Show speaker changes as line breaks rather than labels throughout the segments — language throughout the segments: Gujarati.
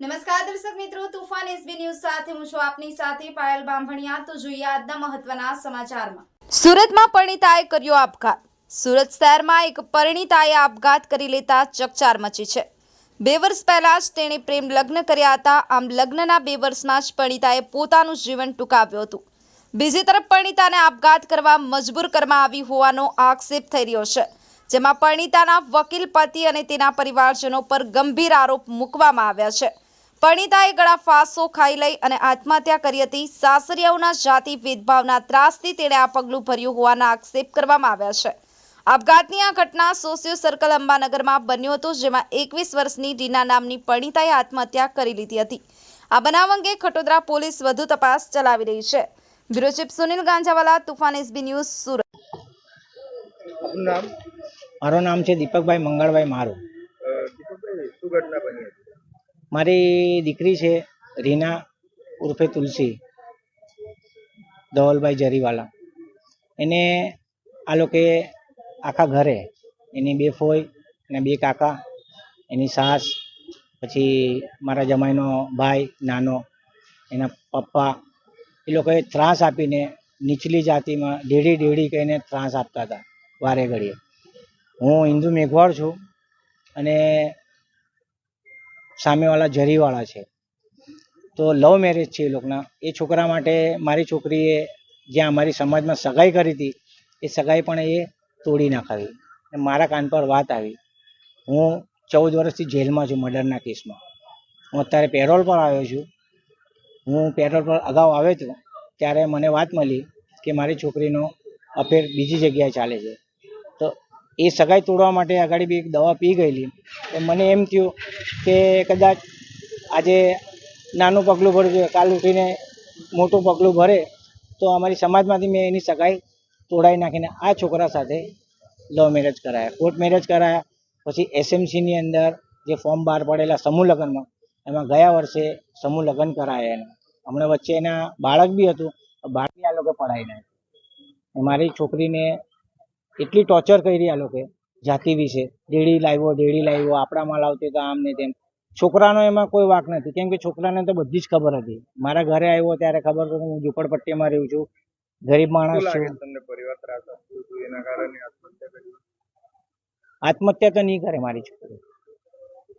નમસ્કાર દર્શક મિત્રો, તુફાન એસબી ન્યૂઝ સાથે હું છું આપની સાથે પાયલ બાંભણિયા. તો જોઈએ આજના મહત્વના સમાચારમાં. સુરતમાં પરિણીતાએ કર્યો આપઘાત. સુરત શહેરમાં એક પરિણીતાએ આપઘાત કરી લેતા ચકચાર મચી છે. બે વર્ષ પહેલા જ તેણે પ્રેમ લગ્ન કર્યા હતા. આમ લગ્નના બે વર્ષમાં જ પરિણીતાએ પોતાનું જીવન ટૂંકાવ્યું હતું. બીજી તરફ પરિણીતાને આપઘાત કરવા મજબૂર કરવામાં આવી હોવાનો આક્ષેપ થઈ રહ્યો છે, જેમાં પરિણીતાના વકીલ પતિ અને તેના પરિવારજનો પર ગંભીર આરોપ મૂકવામાં આવ્યા છે. પરિણીતાએ ગળા ફાંસો ખાઈ લઈ અને આત્મહત્યા કરી હતી. સાસરિયાઓના જાતિ ભેદભાવના ત્રાસથી તેણે આ પગલું ભર્યું હોવાના આક્ષેપ કરવામાં આવ્યા છે. આપઘાતની આ ઘટના સોશિયો સર્કલ અંબાનગરમાં બન્યો હતો જેમાં એકવીસ વર્ષની રીના નામની પરિણીતાએ આત્મહત્યા કરી લીધી હતી. આ બનાવ અંગે ખટોદરા પોલીસ વધુ તપાસ ચલાવી રહી છે. Bureau chief Sunil Ganjawala Toofan SB news Surat.
મારું નામ છે દીપકભાઈ મંગળભાઈ મારું.
દીપકભાઈ શું ઘટના બની હતી?
મારી દીકરી છે, રીના ઉર્ફે તુલસી, ધવલભાઈ જરીવાલા. એને આ લોકોએ આખા ઘરે, એની બે ફોઈ અને બે કાકા, એની સાસ, પછી મારા જમાઈનો ભાઈ, નાનો, એના પપ્પા, એ લોકોએ ત્રાસ આપીને નીચલી જાતિમાં ડેડી ડેડી કહીને ત્રાસ આપતા હતા, વારે ઘડીએ. હું હિન્દુ મેઘવાળ છું અને સામેવાળા જરીવાળા છે. તો લવ મેરેજ છે એ લોકોના. એ છોકરા માટે મારી છોકરીએ જ્યાં અમારી સમાજમાં સગાઈ કરી હતી, એ સગાઈ પણ એ તોડી નાખાવી. મારા કાન પર વાત આવી. હું ચૌદ વર્ષથી જેલમાં છું મર્ડરના કેસમાં. હું અત્યારે પેરોલ પર આવ્યો છું. હું પેરોલ પર અગાઉ આવ્યો હતો ત્યારે મને વાત મળી કે મારી છોકરીનો અફેર બીજી જગ્યાએ ચાલે છે. એ સગાઈ તોડવા માટે આગળ બી એક દવા પી ગયેલી. મને એમ થયું કે કદાચ આજે નાનું પગલું ભરવું જોઈએ કાલ ઉઠીને મોટું પગલું ભરે, તો અમારી સમાજમાંથી મેં એની સગાઈ તોડાવી નાખીને આ છોકરા સાથે લવ મેરેજ કરાયા. કોર્ટ મેરેજ કરાયા, પછી એસએમસીની અંદર જે ફોર્મ બહાર પડેલા સમૂહ લગ્નમાં, એમાં ગયા વર્ષે સમૂહ લગ્ન કરાયા એના. હમણાં વચ્ચે એના બાળક બી હતું બાળક આ લોકો પડાવી નાખ્યું. મારી છોકરીને એટલી ટોર્ચર કરી આ લોકો જાતિ વિશે. ડેડી લાવ્યો ડેડી લાવ્યો આપણામાં લાવતી તો આમ ને તેમ. છોકરાનો એમાં કોઈ વાક નથી. કેમ કે છોકરાને તો બધી જ ખબર હતી. મારા ઘરે આવ્યો ત્યારે ખબર તો હું ઝુંપડપટ્ટીમાં રહું છું. ગરીબ માણસ છું.
આત્મહત્યા
તો નહીં કરે મારી છોકરી.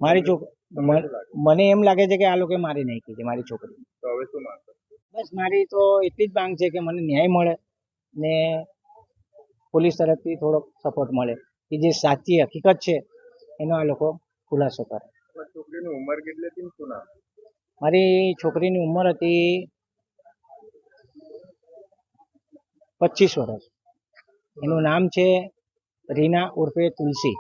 મારી છોકરી મને એમ લાગે છે કે આ લોકોએ મારી નાખી છે મારી છોકરી. બસ મારી તો એટલી જ માંગ છે કે મને ન્યાય મળે ને પોલીસ તરફથી થોડોક સપોર્ટ મળે. કે જે સાચી હકીકત છે એનો આ લોકો ખુલાસો કરે.
છોકરીની ઉંમર કેટલી
મારી છોકરીની ઉંમર હતી પચીસ વર્ષ. એનું નામ છે રીના ઉર્ફે તુલસી.